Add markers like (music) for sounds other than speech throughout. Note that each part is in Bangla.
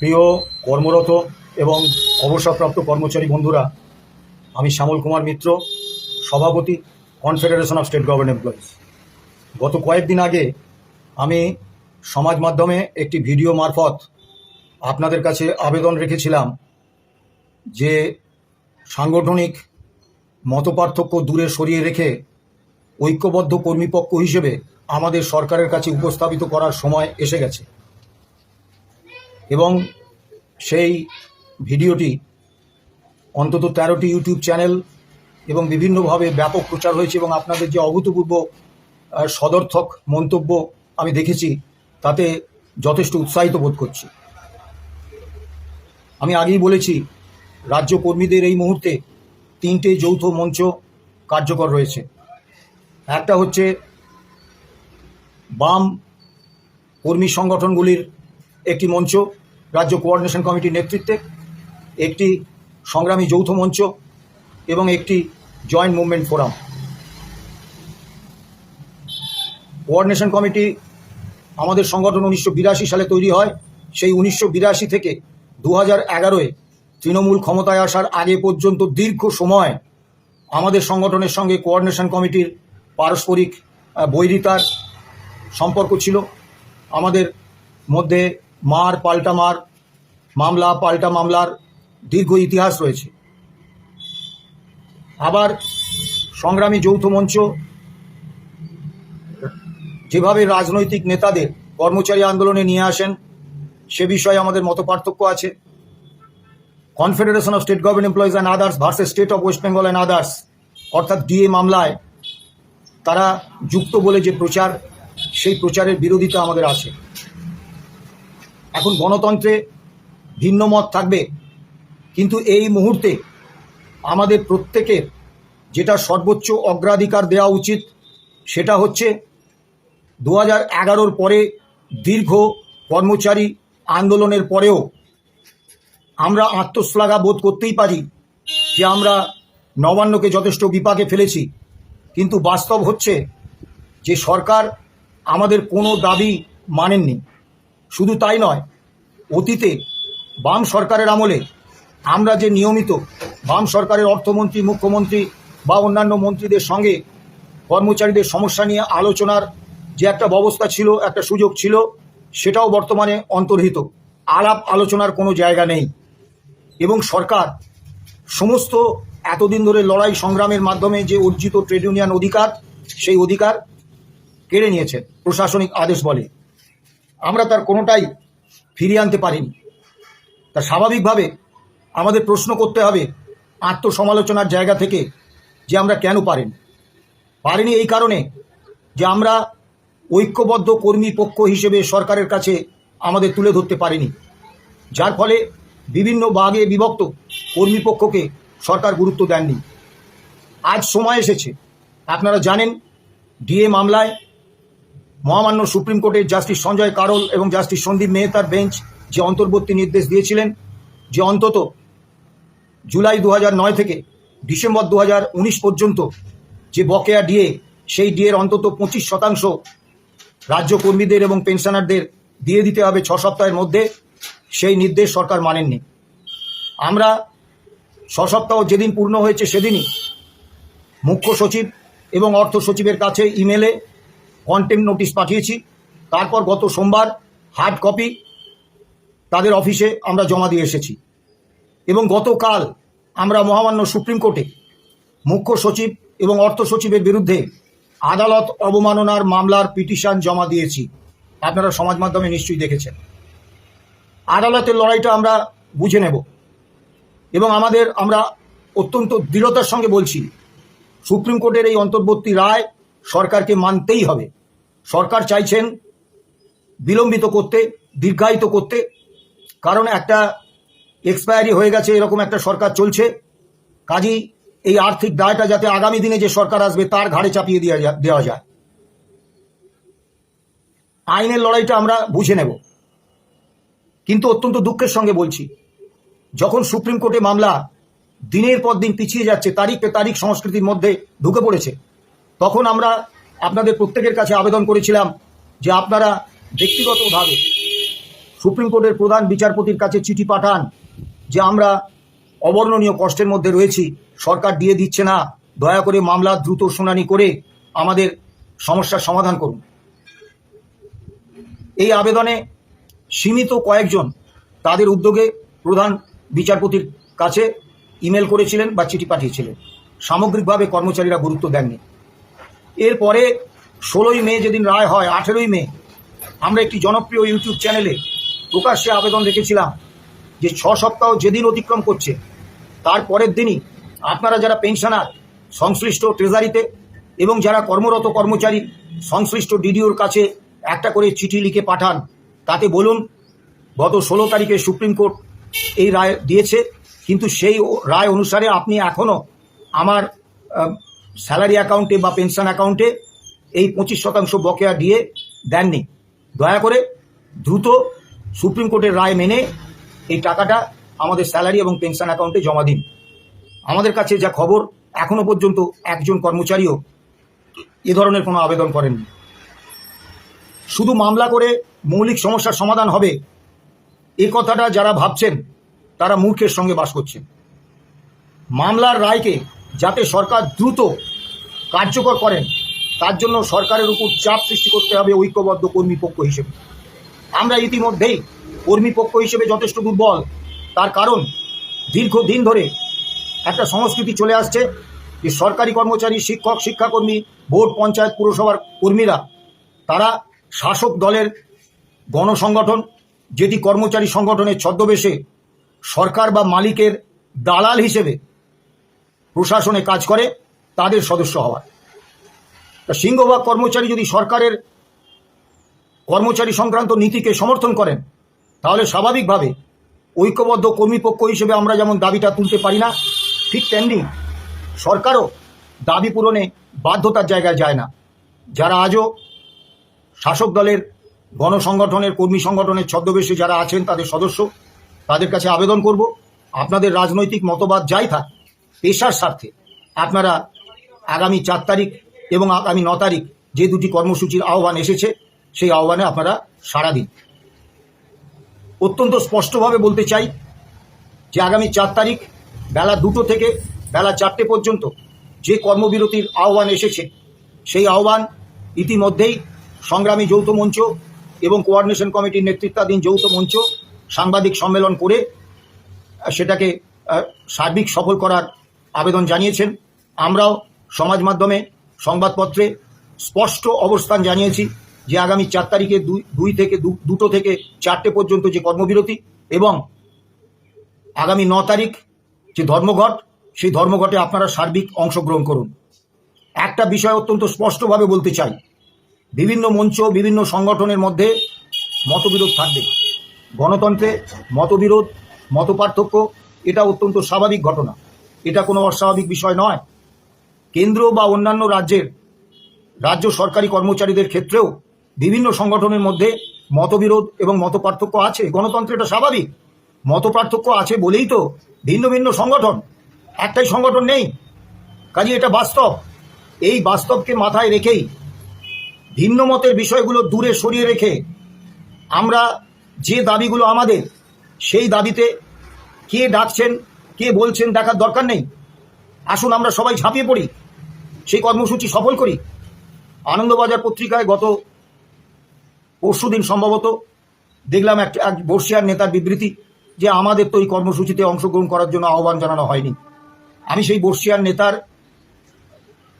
প্রিয় কর্মরত এবং অবসরপ্রাপ্ত কর্মচারী বন্ধুরা, আমি শ্যামল কুমার মিত্র, সভাপতি confederation of state government employees গত কয়েকদিন আগে আমি সমাজ মাধ্যমে একটি ভিডিও মারফত আপনাদের কাছে আবেদন রেখেছিলাম যে সাংগঠনিক মতপার্থক্য দূরে সরিয়ে রেখে ঐক্যবদ্ধ কর্মীপক্ষ হিসেবে আমাদের সরকারের কাছে উপস্থাপিত করার সময় এসে গেছে। এবং সেই ভিডিওটি অন্তত তেরোটি ইউটিউব চ্যানেল এবং বিভিন্নভাবে ব্যাপক প্রচার হয়েছে এবং আপনাদের যে অভূতপূর্ব সদর্থক মন্তব্য আমি দেখেছি, তাতে যথেষ্ট উৎসাহিত বোধ করছি। আমি আগেই বলেছি, রাজ্য কর্মীদের এই মুহূর্তে তিনটে যৌথ মঞ্চ কার্যকর রয়েছে। একটা হচ্ছে বাম কর্মী সংগঠনগুলির একটি মঞ্চ রাজ্য কোঅর্ডিনেশন কমিটির নেতৃত্বে একটি সংগ্রামী যৌথ মঞ্চ এবং একটি joint movement forum coordination committee আমাদের সংগঠন উনিশশো বিরাশি সালে তৈরি হয়। সেই উনিশশো বিরাশি থেকে দু হাজার এগারোয় তৃণমূল ক্ষমতায় আসার আগে পর্যন্ত দীর্ঘ সময় আমাদের সংগঠনের সঙ্গে কোঅর্ডিনেশন কমিটির পারস্পরিক বৈরিতার সম্পর্ক ছিল। আমাদের মধ্যে মার, পাল্টা মার, মামলা, পাল্টা মামলার দীর্ঘ ইতিহাস রয়েছে। আবার সংগ্রামী যৌথ মঞ্চ, যেভাবে রাজনৈতিক নেতাদের কর্মচারী আন্দোলনে নিয়ে আসেন, সে বিষয়ে আমাদের মত পার্থক্য আছে। Confederation of state government employees and others versus state of West Bengal and others অর্থাৎ ডিএ মামলায় তারা যুক্ত বলে যে প্রচার, সেই প্রচারের বিরোধিতা আমাদের আছে। এখন গণতন্ত্রে ভিন্ন মত থাকবে। কিন্তু এই মুহূর্তে আমাদের প্রত্যেকের যেটা সর্বোচ্চ অগ্রাধিকার দেওয়া উচিত, সেটা হচ্ছে দু হাজার এগারোর পরে দীর্ঘ কর্মচারী আন্দোলনের পরেও আমরা আত্মশ্লাঘা বোধ করতেই পারি যে আমরা নবান্নকে যথেষ্ট বিপাকে ফেলেছি। কিন্তু বাস্তব হচ্ছে যে সরকার আমাদের কোনো দাবি মানেননি। শুধু তাই নয়, অতীতে বাম সরকারের আমলে আমরা যে নিয়মিত বাম সরকারের অর্থমন্ত্রী, মুখ্যমন্ত্রী বা অন্যান্য মন্ত্রীদের সঙ্গে কর্মচারীদের সমস্যা নিয়ে আলোচনার যে একটা ব্যবস্থা ছিল, একটা সুযোগ ছিল, সেটাও বর্তমানে অন্তর্হিত। আলাপ আলোচনার কোনো জায়গা নেই। এবং সরকার সমস্ত এতদিন ধরে লড়াই সংগ্রামের মাধ্যমে যে অর্জিত ট্রেড ইউনিয়ন অধিকার, সেই অধিকার কেড়ে নিয়েছে, প্রশাসনিক আদেশ বলে। আমরা তার কোনোটাই ফিরিয়ে আনতে পারিনি। তা স্বাভাবিকভাবে আমাদের প্রশ্ন করতে হবে, আত্মসমালোচনার জায়গা থেকে যে আমরা কেন পারিনি? পারিনি এই কারণে যে আমরা ঐক্যবদ্ধ কর্মী পক্ষ হিসেবে সরকারের কাছে আমাদের তুলে ধরতে পারিনি। যার ফলে বিভিন্ন ভাগে বিভক্ত কর্মী পক্ষকে সরকার গুরুত্ব দেননি। আজ সময় এসেছে। আপনারা জানেন, ডিএ মামলায় মহামান্য সুপ্রিম কোর্টের জাস্টিস সঞ্জয় কারল এবং জাস্টিস সন্দীপ মেহতার বেঞ্চ যে অন্তর্বর্তী নির্দেশ দিয়েছিলেন, যে অন্তত জুলাই দু নয় থেকে ডিসেম্বর দু হাজার উনিশ পর্যন্ত যে বকেয়া ডিএ সেই ডিএর অন্তত পঁচিশ শতাংশ রাজ্য কর্মীদের এবং পেনশনারদের দিয়ে দিতে হবে ছ সপ্তাহের মধ্যে, সেই নির্দেশ সরকার মানেননি। আমরা ছ সপ্তাহ যেদিন পূর্ণ হয়েছে সেদিনই মুখ্য সচিব এবং অর্থ সচিবের কাছে ইমেলে কন্টেন্ট নোটিশ পাঠিয়েছি। তারপর গত সোমবার হার্ড কপি তাদের অফিসে আমরা জমা দিয়ে এসেছি। এবং গতকাল আমরা মহামান্য সুপ্রিম কোর্টে মুখ্য সচিব এবং অর্থ সচিবের বিরুদ্ধে আদালত অবমাননার মামলার পিটিশন জমা দিয়েছি। আপনারা সমাজ মাধ্যমে নিশ্চয়ই দেখেছেন। আদালতের লড়াইটা আমরা বুঝে নেব। এবং আমাদের আমরা অত্যন্ত দৃঢ়তার সঙ্গে বলছি, সুপ্রিম কোর্টের এই অন্তর্বর্তী রায় সরকারকে মানতেই হবে। সরকার চাইছেন বিলম্বিত করতে, দীর্ঘায়িত করতে, কারণ একটা এক্সপায়ারি হয়ে গেছে, এরকম একটা সরকার চলছে। কাজেই এই আর্থিক দায়টা যাতে আগামী দিনে যে সরকার আসবে, তার ঘাড়ে চাপিয়ে দেওয়া যায় আইনের লড়াইটা আমরা বুঝে নেব। কিন্তু অত্যন্ত দুঃখের সঙ্গে বলছি, যখন সুপ্রিম কোর্টে মামলা দিনের পর দিন পিছিয়ে যাচ্ছে, তারিখ পে তারিখ সংস্কৃতির মধ্যে ঢুকে পড়েছে, তখন আমরা আপনাদের প্রত্যেকের কাছে আবেদন করেছিলাম যে আপনারা ব্যক্তিগতভাবে সুপ্রিম কোর্টের প্রধান বিচারপতির কাছে চিঠি পাঠান যে আমরা অবর্ণনীয় কষ্টের মধ্যে রয়েছি, সরকার দিয়ে দিচ্ছে না, দয়া করে মামলা দ্রুত শুনানি করে আমাদের সমস্যার সমাধান করুন। এই আবেদনে সীমিত কয়েকজন তাদের উদ্যোগে প্রধান বিচারপতির কাছে ইমেল করেছিলেন বা চিঠি পাঠিয়েছিলেন। সামগ্রিকভাবে কর্মচারীরা গুরুত্ব দেননি। এরপরে ষোলোই মে যেদিন রায় হয়, আঠেরোই মে, আমরা একটি জনপ্রিয় ইউটিউব চ্যানেলে প্রকাশ্যে আবেদন রেখেছিলাম যে ছ সপ্তাহ যেদিন অতিক্রম করছে, তার পরের দিনই আপনারা যারা পেনশনার, সংশ্লিষ্ট ট্রেজারিতে এবং যারা কর্মরত কর্মচারী, সংশ্লিষ্ট ডিডিওর কাছে একটা করে চিঠি লিখে পাঠান, তাতে বলুন, গত ষোলো তারিখে সুপ্রিম কোর্ট এই রায় দিয়েছে, কিন্তু সেই রায় অনুসারে আপনি এখনও আমার স্যালারি অ্যাকাউন্টে বা পেনশন অ্যাকাউন্টে এই পঁচিশ শতাংশ বকেয়া দিয়ে দেননি। দয়া করে দ্রুত সুপ্রিম কোর্টের রায় মেনে এই টাকাটা আমাদের স্যালারি এবং পেনশন অ্যাকাউন্টে জমা দিন। আমাদের কাছে যা খবর, এখনও পর্যন্ত একজন কর্মচারীও এ ধরনের কোনো আবেদন করেননি। শুধু মামলা করে মৌলিক সমস্যার সমাধান হবে, এ কথাটা যারা ভাবছেন, তারা মূর্খের সঙ্গে বাস করছেন। মামলার রায়কে যাতে সরকার দ্রুত কার্যকর করেন। তার জন্য সরকারের উপর চাপ সৃষ্টি করতে হবে ঐক্যবদ্ধ কর্মীপক্ষ হিসেবে। আমরা ইতিমধ্যেই কর্মীপক্ষ হিসেবে যথেষ্ট দুর্বল। তার কারণ, দীর্ঘদিন ধরে একটা সংস্কৃতি চলে আসছে যে সরকারি কর্মচারী, শিক্ষক, শিক্ষাকর্মী, বোর্ড, পঞ্চায়েত, পুরসভার কর্মীরা, তারা শাসক দলের গণসংগঠন, যেটি কর্মচারী সংগঠনের ছদ্মবেশে সরকার বা মালিকের দালাল হিসেবে প্রশাসনে কাজ করে, তাদের সদস্য হওয়ার তা সিংহভাগ কর্মচারী যদি সরকারের কর্মচারী সংক্রান্ত নীতিকে সমর্থন করেন, তাহলে স্বাভাবিকভাবে ঐক্যবদ্ধ কর্মীপক্ষ হিসেবে আমরা যেমন দাবিটা তুলতে পারি না, ঠিক তেমনি সরকারও দাবি পূরণে বাধ্যতার জায়গায় যায় না। যারা আজও শাসক দলের, গণসংগঠনের, কর্মী সংগঠনের ছদ্মবেশে যারা আছেন, তাদের সদস্য, তাদের কাছে আবেদন করব। আপনাদের রাজনৈতিক মতবাদ যাই থাক পেশার স্বার্থে আপনারা আগামী চার তারিখ এবং আগামী ন তারিখ যে দুটি কর্মসূচির আহ্বান এসেছে, সেই আহ্বানে আপনারা সাড়া দিন। অত্যন্ত স্পষ্টভাবে বলতে চাই যে আগামী চার তারিখ বেলা দুটো থেকে বেলা চারটে পর্যন্ত যে কর্মবিরতির আহ্বান এসেছে, সেই আহ্বান ইতিমধ্যেই সংগ্রামী যৌথ মঞ্চ এবং কোঅর্ডিনেশন কমিটির নেতৃত্বাধীন যৌথ মঞ্চ সাংবাদিক সম্মেলন করে সেটাকে সার্বিক সফল করার আবেদন জানিয়েছেন। আমরাও সমাজ মাধ্যমে সংবাদপত্রে স্পষ্ট অবস্থান জানিয়েছি যে আগামী চার তারিখে দুই থেকে দুটো থেকে চারটে পর্যন্ত যে কর্মবিরতি এবং আগামী ন তারিখ যে ধর্মঘট, সেই ধর্মঘটে আপনারা সার্বিক অংশগ্রহণ করুন। একটা বিষয় অত্যন্ত স্পষ্টভাবে বলতে চাই। বিভিন্ন মঞ্চ, বিভিন্ন সংগঠনের মধ্যে মতবিরোধ থাকবে। গণতন্ত্রে মতবিরোধ, মতপার্থক্য, এটা অত্যন্ত স্বাভাবিক ঘটনা। এটা কোনো অস্বাভাবিক বিষয় নয়। কেন্দ্র বা অন্যান্য রাজ্যের রাজ্য সরকারি কর্মচারীদের ক্ষেত্রেও বিভিন্ন সংগঠনের মধ্যে মতবিরোধ এবং মতপার্থক্য আছে। গণতন্ত্রে এটা স্বাভাবিক। মতপার্থক্য আছে বলেই তো ভিন্ন ভিন্ন সংগঠন। একটাই সংগঠন নেই। কাজে এটা বাস্তব। এই বাস্তবকে মাথায় রেখেই ভিন্ন মতের বিষয়গুলো দূরে সরিয়ে রেখে আমরা যে দাবিগুলো আমাদের, সেই দাবিতে কে ডাকছেন কে বলছেন দেখার দরকার নেই? আসুন, আমরা সবাই ঝাঁপিয়ে পড়ি। সেই কর্মসূচি সফল করি। আনন্দবাজার পত্রিকায় গত পরশুদিন সম্ভবত দেখলাম একটা এক বর্ষিয়ার নেতার বিবৃতি যে আমাদের তো এই কর্মসূচিতে অংশগ্রহণ করার জন্য আহ্বান জানানো হয়নি। আমি সেই বর্ষিয়ার নেতার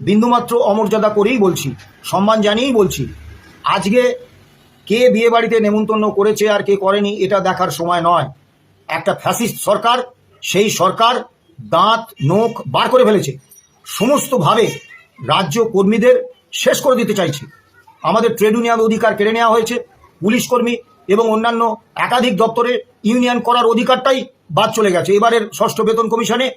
বিন্দুমাত্র অমর্যাদা করেই বলছি, সম্মান জানিয়েই বলছি, আজকে কে বিয়ে বাড়িতে নেমন্তন্ন করেছে আর কে করেনি, এটা দেখার সময় নয়। একটা ফ্যাসিস্ট সরকার সেই সরকার দাঁত, নোখ বার করে ফেলেছে। সমস্তভাবে রাজ্য কর্মীদের শেষ করে দিতে চাইছে। আমাদের ট্রেড ইউনিয়ন অধিকার কেড়ে নেওয়া হয়েছে। পুলিশ কর্মী এবং অন্যান্য একাধিক দপ্তরে ইউনিয়ন করার অধিকারটাই বাদ চলে গেছে। এবারের ষষ্ঠ বেতন কমিশনে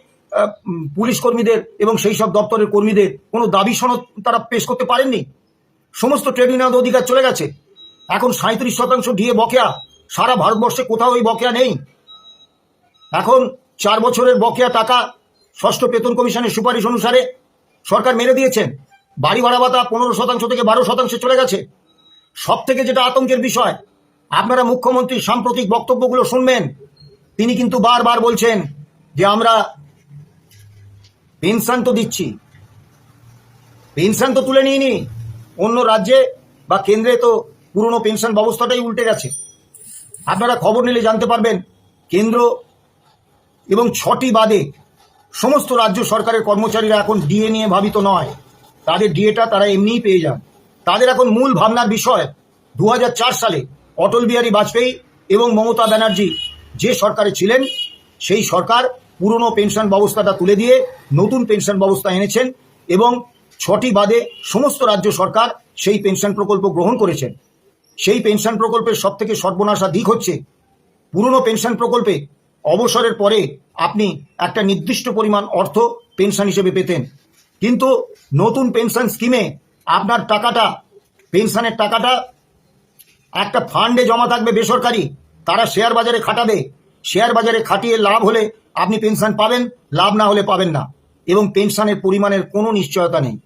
পুলিশ কর্মীদের এবং সেই সব দপ্তরের কর্মীদের কোনো দাবি সনদ তারা পেশ করতে পারেননি। সমস্ত ট্রেড ইউনিয়ন অধিকার চলে গেছে। এখন সাঁত্রিশ শতাংশ ডিএ বকেয়া। সারা ভারতবর্ষে কোথাও ওই বকেয়া নেই। এখন চার বছরের বকেয়া টাকা ষষ্ঠ বেতন কমিশনের সুপারিশ অনুসারে সরকার মেরে দিয়েছেন। বাড়ি ভাড়া ভাতা পনেরো শতাংশ থেকে বারো শতাংশে চলে গেছে। সব থেকে যেটা আতঙ্কের বিষয়, আপনারা মুখ্যমন্ত্রীর সাম্প্রতিক বক্তব্যগুলো শুনবেন। তিনি কিন্তু বারবার বলছেন যে আমরা পেনশন তো দিচ্ছি। পেনশন তো তুলে নিইনি। অন্য রাজ্যে বা কেন্দ্রে তো পুরনো পেনশন ব্যবস্থাটাই উল্টে গেছে। আপনারা খবর নিলে জানতে পারবেন, কেন্দ্র এবং ছটি বাদে সমস্ত রাজ্য সরকারের কর্মচারীরা এখন ডিএ নিয়ে ভাবিত নয়। তাদের ডিএটা তারা এমনিই পেয়ে যান। তাদের এখন মূল ভাবনার বিষয় দু হাজার চার সালে অটল বিহারী বাজপেয়ী এবং মমতা ব্যানার্জি যে সরকারে ছিলেন, সেই সরকার পুরনো পেনশন ব্যবস্থাটা তুলে দিয়ে নতুন পেনশন ব্যবস্থা এনেছেন এবং ছটি বাদে সমস্ত রাজ্য সরকার সেই পেনশন প্রকল্প গ্রহণ করেছেন। সেই পেনশন প্রকল্পের সব থেকে সর্বনাশা দিক হচ্ছে পুরনো পেনশন প্রকল্পে অবসরের পরে আপনি একটা নির্দিষ্ট পরিমাণ অর্থ পেনশন হিসেবে পেতেন। কিন্তু নতুন পেনশন স্কিমে আপনার টাকাটা, পেনশনের টাকাটা একটা ফান্ডে জমা থাকবে বেসরকারি, তারা শেয়ার বাজারে খাটাবে। শেয়ার বাজারে খাটিয়ে লাভ হলে আপনি পেনশন পাবেন, লাভ না হলে পাবেন না। এবং পেনশনের পরিমাণের কোনো নিশ্চয়তা নেই।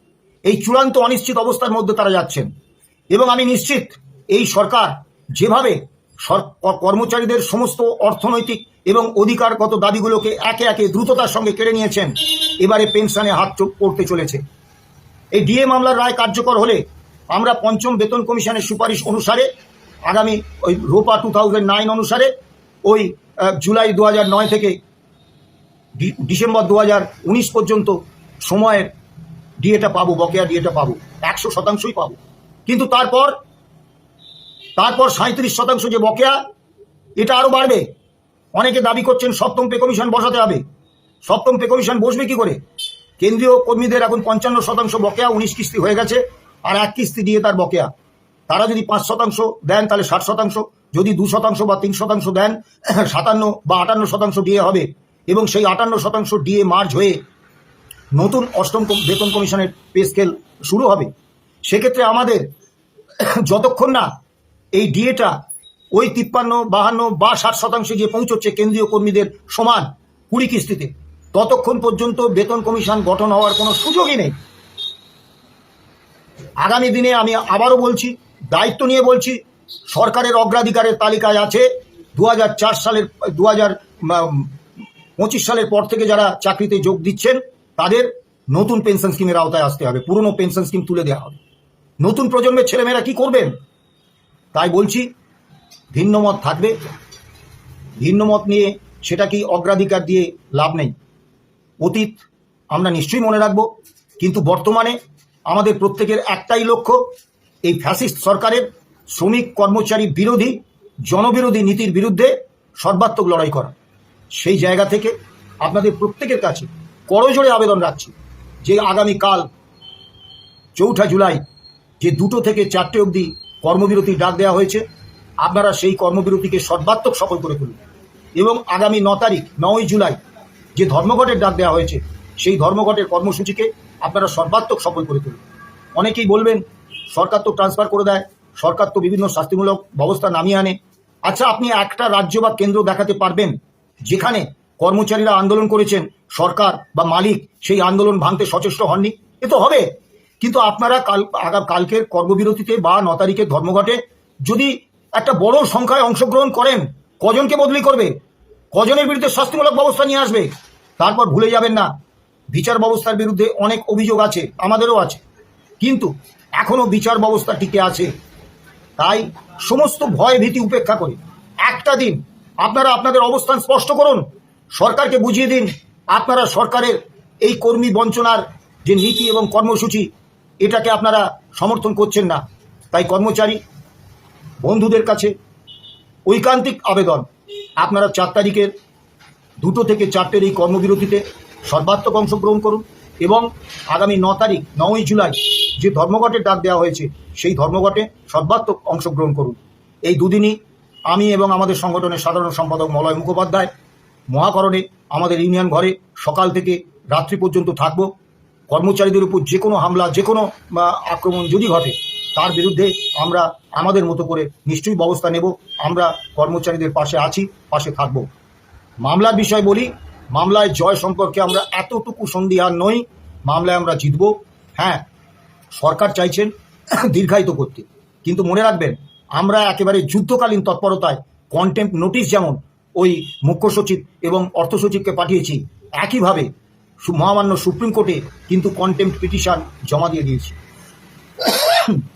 এই চূড়ান্ত অনিশ্চিত অবস্থার মধ্যে তারা যাচ্ছেন। এবং আমি নিশ্চিত এই সরকার যেভাবে কর্মচারীদের সমস্ত অর্থনৈতিক এবং অধিকারগত দাবিগুলোকে একে একে দ্রুততার সঙ্গে কেড়ে নিয়েছেন। এবারে পেনশনে হাত পড়তে চলেছে। এই ডিএ মামলার রায় কার্যকর হলে আমরা পঞ্চম বেতন কমিশনের সুপারিশ অনুসারে আগামী ওই রোপা টু অনুসারে ওই জুলাই দু নয় থেকে ডিসেম্বর দু উনিশ পর্যন্ত সময়ের ডিএটা পাবো, বকেয়া ডিএটা পাবো। একশো শতাংশই পাবো। কিন্তু তারপর তারপর সাঁত্রিশ শতাংশ যে বকেয়া, এটা আরও বাড়বে। অনেকে দাবি করছেন সপ্তম পে কমিশন বসাতে হবে। সপ্তম পে কমিশন বসবে কি করে? কেন্দ্রীয় কর্মীদের এখন পঞ্চান্ন শতাংশ বকেয়া, উনিশ কিস্তি হয়ে গেছে, আর এক কিস্তি দিয়ে তার বকেয়া। তারা যদি পাঁচ শতাংশ দেন, তাহলে ষাট শতাংশ। যদি দু শতাংশ বা তিন শতাংশ দেন, (clears throat) সাতান্ন বা আটান্ন শতাংশ ডিএ হবে। এবং সেই আটান্ন শতাংশ ডিএ মার্চ হয়ে নতুন অষ্টম বেতন কমিশনের পে স্কেল শুরু হবে। সেক্ষেত্রে আমাদের (clears throat) যতক্ষণ না এই ডিএটা ওই তিপ্পান্ন, বাহান্ন বা ষাট শতাংশে গিয়ে পৌঁছচ্ছে কেন্দ্রীয় কর্মীদের সমান কুড়ি কিস্তিতে। ততক্ষণ পর্যন্ত বেতন কমিশন গঠন হওয়ার কোনো সুযোগই নেই। আগামী দিনে আমি আবারও বলছি, দায়িত্ব নিয়ে বলছি, সরকারের অগ্রাধিকারের তালিকায় আছে দু হাজার চার সালের দু পঁচিশ সালের পর থেকে যারা চাকরিতে যোগ দিচ্ছেন, তাদের নতুন পেনশন স্কিমের আওতায় আসতে হবে, পুরনো পেনশন স্কিম তুলে দেওয়া হবে। নতুন প্রজন্মের ছেলেমেয়েরা কি করবেন? তাই বলছি ভিন্ন মত থাকবে। ভিন্ন মত নিয়ে সেটা কি অগ্রাধিকার দিয়ে লাভ নেই। অতীত আমরা নিশ্চয়ই মনে রাখব, কিন্তু বর্তমানে আমাদের প্রত্যেকের একটাই লক্ষ্য, এই ফ্যাসিস্ট সরকারের শ্রমিক কর্মচারী বিরোধী, জনবিরোধী নীতির বিরুদ্ধে সর্বাত্মক লড়াই করা। সেই জায়গা থেকে আপনাদের প্রত্যেকের কাছে করজোড়ে আবেদন রাখছি যে আগামীকাল চৌঠা জুলাই যে দুটো থেকে চারটে অবধি কর্মবিরতির ডাক দেওয়া হয়েছে আপনারা সেই কর্মবিরতিকে সর্বাত্মক সফল করে তুলুন। এবং আগামী ন তারিখ, নয় জুলাই যে ধর্মঘটের ডাক দেওয়া হয়েছে, সেই ধর্মঘটের কর্মসূচিকে আপনারা সর্বাত্মক সফল করে তুলুন। অনেকেই বলবেন, সরকার তো ট্রান্সফার করে দেয়, সরকার তো বিভিন্ন শাস্তিমূলক ব্যবস্থা নামিয়ে আনে। আচ্ছা আপনি একটা রাজ্য বা কেন্দ্র দেখাতে পারবেন, যেখানে কর্মচারীরা আন্দোলন করেছেন, সরকার বা মালিক সেই আন্দোলন ভাঙতে সচেষ্ট হননি? এ তো হবে। কিন্তু আপনারা কাল আগা কালকের কর্মবিরতিতে বা ন তারিখের ধর্মঘটে যদি একটা বড় সংখ্যায় অংশগ্রহণ করেন, কজনকে বদলি করবে? কজনের বিরুদ্ধে শাস্তিমূলক ব্যবস্থা নিয়ে আসবে? তারপর ভুলে যাবেন না, বিচার ব্যবস্থার বিরুদ্ধে অনেক অভিযোগ আছে, আমাদেরও আছে। কিন্তু এখনও বিচার ব্যবস্থা টিকে আছে। তাই সমস্ত ভয় ভীতি উপেক্ষা করে। একটা দিন আপনারা আপনাদের অবস্থান স্পষ্ট করুন, সরকারকে বুঝিয়ে দিন, আপনারা সরকারের এই কর্মী বঞ্চনার যে নীতি এবং কর্মসূচি, এটাকে আপনারা সমর্থন করছেন না। তাই কর্মচারী বন্ধুদের কাছে ঐকান্তিক আবেদন। আপনারা চার তারিখের দুটো থেকে চারটের এই কর্মবিরতিতে সর্বাত্মক অংশগ্রহণ করুন এবং আগামী ন তারিখ, নয়ই জুলাই যে ধর্মঘটের ডাক দেওয়া হয়েছে, সেই ধর্মঘটে সর্বাত্মক অংশগ্রহণ করুন। এই দুদিনই আমি এবং আমাদের সংগঠনের সাধারণ সম্পাদক মলয় মুখোপাধ্যায় মহাকরণে আমাদের ইউনিয়ন ঘরে সকাল থেকে রাত্রি পর্যন্ত থাকব। কর্মচারীদের উপর যে কোনো হামলা যে কোনো আক্রমণ যদি ঘটে তার বিরুদ্ধে আমরা আমাদের মতো করে নিশ্চয়ই ব্যবস্থা নেব। আমরা কর্মচারীদের পাশে আছি, পাশে থাকব। মামলার বিষয় বলি, মামলায় জয় সম্পর্কে আমরা এতটুকু সন্দিহান নই, মামলায় আমরা জিতব। হ্যাঁ সরকার চাইছেন দীর্ঘায়িত করতে। কিন্তু মনে রাখবেন, আমরা একেবারে যুদ্ধকালীন তৎপরতায় কন্টেম্প নোটিশ যেমন ওই মুখ্য সচিব এবং অর্থ সচিবকে পাঠিয়েছি, একইভাবে মহামান্য সুপ্রিম কোর্টে কিন্তু কন্টেম্প পিটিশন জমা দিয়ে দিয়েছি।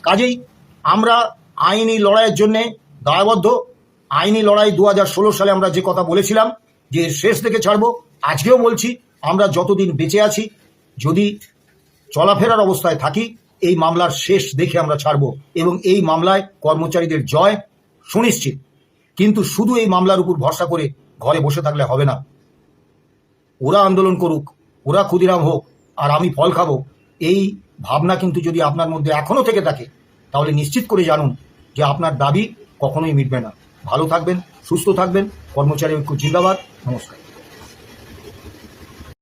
কাজেই আমরা আইনি লড়াইয়ের জন্য দায়বদ্ধ। আইনি লড়াই দুহাজার ষোলো সালে আমরা যে কথা বলেছিলাম, যে শেষ থেকে ছাড়বো, আজকেও বলছি, আমরা যতদিন বেঁচে আছি, যদি চলাফেরার অবস্থায় থাকি, এই মামলার শেষ দেখে আমরা ছাড়বো। এবং এই মামলায় কর্মচারীদের জয় সুনিশ্চিত। কিন্তু শুধু এই মামলার উপর ভরসা করে ঘরে বসে থাকলে হবে না। ওরা আন্দোলন করুক, ওরা ক্ষুদিরাম হোক, আর আমি ফল খাব, এই ভাবনা কিন্তু যদি আপনার মধ্যে এখনও থেকে থাকে, তাহলে নিশ্চিত করে জানুন যে আপনার দাবি কখনোই মিটবে না। ভালো থাকবেন, সুস্থ থাকবেন, কর্মচারী ঐক্য জিন্দাবাদ। নমস্কার।